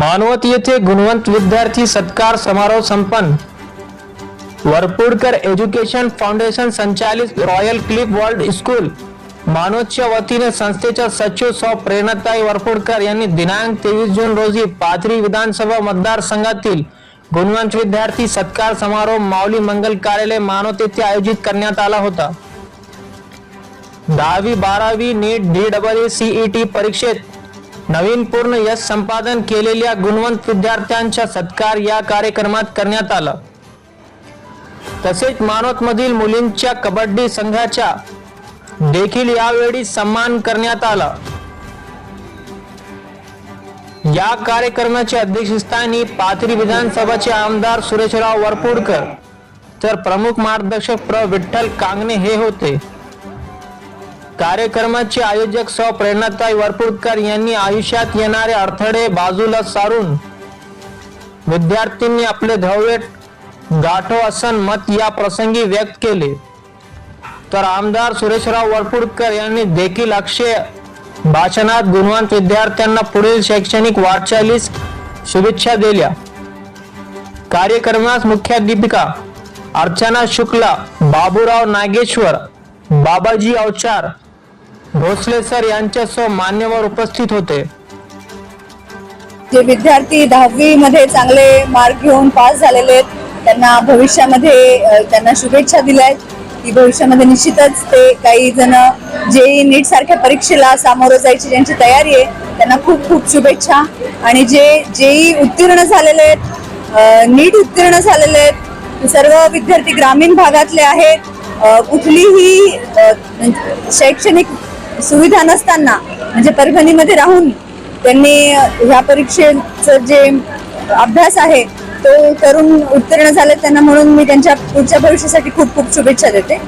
मानवत येथे गुणवंत विद्यार्थी सत्कार समारोह संपन्न. वरपुडकर एज्युकेशन फाउंडेशन संचालित रॉयल क्लिफ वर्ल्ड स्कूल. मानोदच्या वतीने संस्थेच्या सचिव सौ प्रेरणाताई वरपुडकर यांनी दिनांक तेवीस जून रोजी पाथरी विधानसभा मतदारसंघातील गुणवंत विद्यार्थी सत्कार समारोह माऊली मंगल कार्यालय मानवत येथे आयोजित करण्यात आला होता. दहावी बारावी नीट डी डबल सीईटी परीक्षेत नवीन पूर्ण यश संपादन केलेल्या गुणवंत विद्यार्थ्यांचा सत्कार या कार्यक्रमात करण्यात आला. तसेच मानवत मधील मुलींच्या कबड्डी संघाचा देखील यावेळी सन्मान करण्यात आला. या कार्यक्रमाचे अध्यक्षस्थानी पाथरी विधानसभाचे आमदार सुरेशराव वरपुडकर तर प्रमुख मार्गदर्शक प्र. विठ्ठल कांगणे हे होते. कार्यक्रमाचे आयोजक सौ प्रेरणाताई वरपुडकर यांनी आयुष्यात येणारे अडथळे बाजूला सारून विद्यार्थ्यांनी आपले धैर्य गाठो असन मत या प्रसंगी व्यक्त केले. तर आमदार सुरेशराव वरपुडकर यांनी देखील अक्षय भाषणात गुणवंत विद्यार्थ्यांना पुढील शैक्षणिक वाटचालीस शुभेच्छा दिल्या. कार्यक्रमास मुख्याध्यापिका अर्चना शुक्ला बाबूराव नागेश्वर बाबाजी अवचार भोसले सर यांच्यासह मान्यवर उपस्थित होते. जे विद्यार्थी दहावी मध्ये चांगले मार्क घेऊन पास झालेले आहेत त्यांना भविष्यामध्ये त्यांना शुभेच्छा दिल्या आहेत. की भविष्यामध्ये निश्चितच ते काही जण जे नीट सारख्या परीक्षेला सामोरं जायची ज्यांची तयारी आहे त्यांना खूप खूप शुभेच्छा. आणि जे जेई उत्तीर्ण झालेले आहेत नीट उत्तीर्ण झालेले आहेत सर्व विद्यार्थी ग्रामीण भागातले आहेत. कुठलीही म्हणजे शैक्षणिक सुविधा नसताना म्हणजे परभणीमध्ये राहून त्यांनी ह्या परीक्षेचं जे अभ्यास आहे तो करून उत्तीर्ण झाले त्यांना म्हणून मी त्यांच्या पुढच्या भविष्यासाठी खूप खूप शुभेच्छा देते.